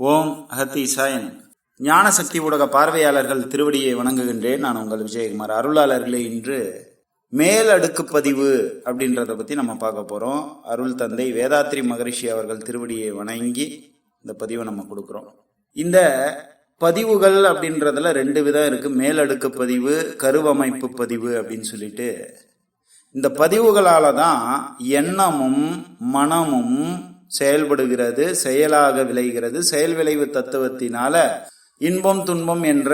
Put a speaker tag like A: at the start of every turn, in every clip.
A: ஓம் அகத்தீசாயன் ஞான சக்தி ஊடக பார்வையாளர்கள் திருவடியை வணங்குகின்றேன். நான் உங்கள் விஜயகுமார் அருளாளர்களே இன்று மேல் அடுக்கு பதிவு அப்படின்றத பத்தி நம்ம பார்க்க போறோம். அருள் தந்தை வேதாத்ரி மகரிஷி அவர்கள் திருவடியை வணங்கி இந்த பதிவை நம்ம கொடுக்குறோம். இந்த பதிவுகள் அப்படின்றதுல ரெண்டு விதம் இருக்கு. மேலடுக்கு பதிவு கருவமைப்பு பதிவு அப்படின்னு சொல்லிட்டு. இந்த பதிவுகளால தான் எண்ணமும் மனமும் செயல்படுகிறது செயலாக விளைகிறது. செயல் விளைவு தத்துவத்தினால இன்பம் துன்பம் என்ற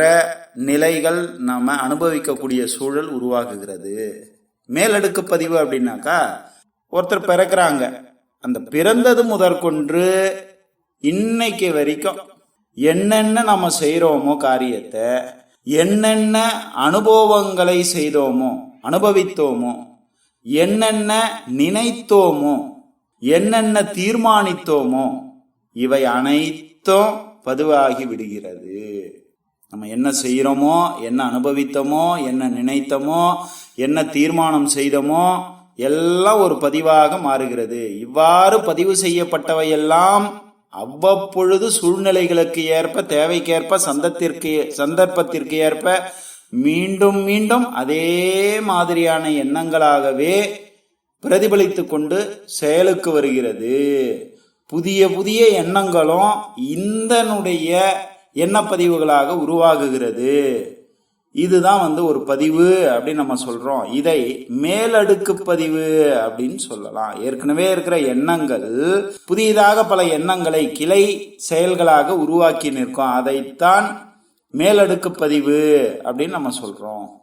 A: நிலைகள் நாம அனுபவிக்கக்கூடிய சூழல் உருவாகுகிறது. மேலடுக்கு பதிவு அப்படின்னாக்கா ஒருத்தர் பிறக்கிறாங்க. அந்த பிறந்தது முதற்கொன்று இன்னைக்கு வரைக்கும் என்னென்ன நம்ம செய்கிறோமோ காரியத்தை என்னென்ன அனுபவங்களை செய்தோமோ அனுபவித்தோமோ என்னென்ன நினைத்தோமோ என்னென்ன தீர்மானித்தோமோ இவை அனைத்தும் பதுவாகி விடுகிறது. நம்ம என்ன செய்யறோமோ என்ன அனுபவித்தோமோ என்ன நினைத்தோமோ என்ன தீர்மானம் செய்தோமோ எல்லாம் ஒரு பதிவாக மாறுகிறது. இவ்வாறு பதிவு செய்யப்பட்டவையெல்லாம் அவ்வப்பொழுது சூழ்நிலைகளுக்கு ஏற்ப தேவைக்கேற்ப சந்தத்திற்கு சந்தர்ப்பத்திற்கு ஏற்ப மீண்டும் மீண்டும் அதே மாதிரியான எண்ணங்களாகவே பிரதிபலித்து கொண்டு செயலுக்கு வருகிறது. புதிய புதிய எண்ணங்களும் இந்தனுடைய எண்ணப்பதிவுகளாக உருவாகுகிறது. இதுதான் வந்து ஒரு பதிவு அப்படின்னு நம்ம சொல்றோம். இதை மேலடுக்கு பதிவு அப்படின்னு சொல்லலாம். ஏற்கனவே இருக்கிற எண்ணங்கள் புதியதாக பல எண்ணங்களை கிளை செயல்களாக உருவாக்கி நிற்கும். அதைத்தான் மேலடுக்கு பதிவு அப்படின்னு நம்ம சொல்றோம்.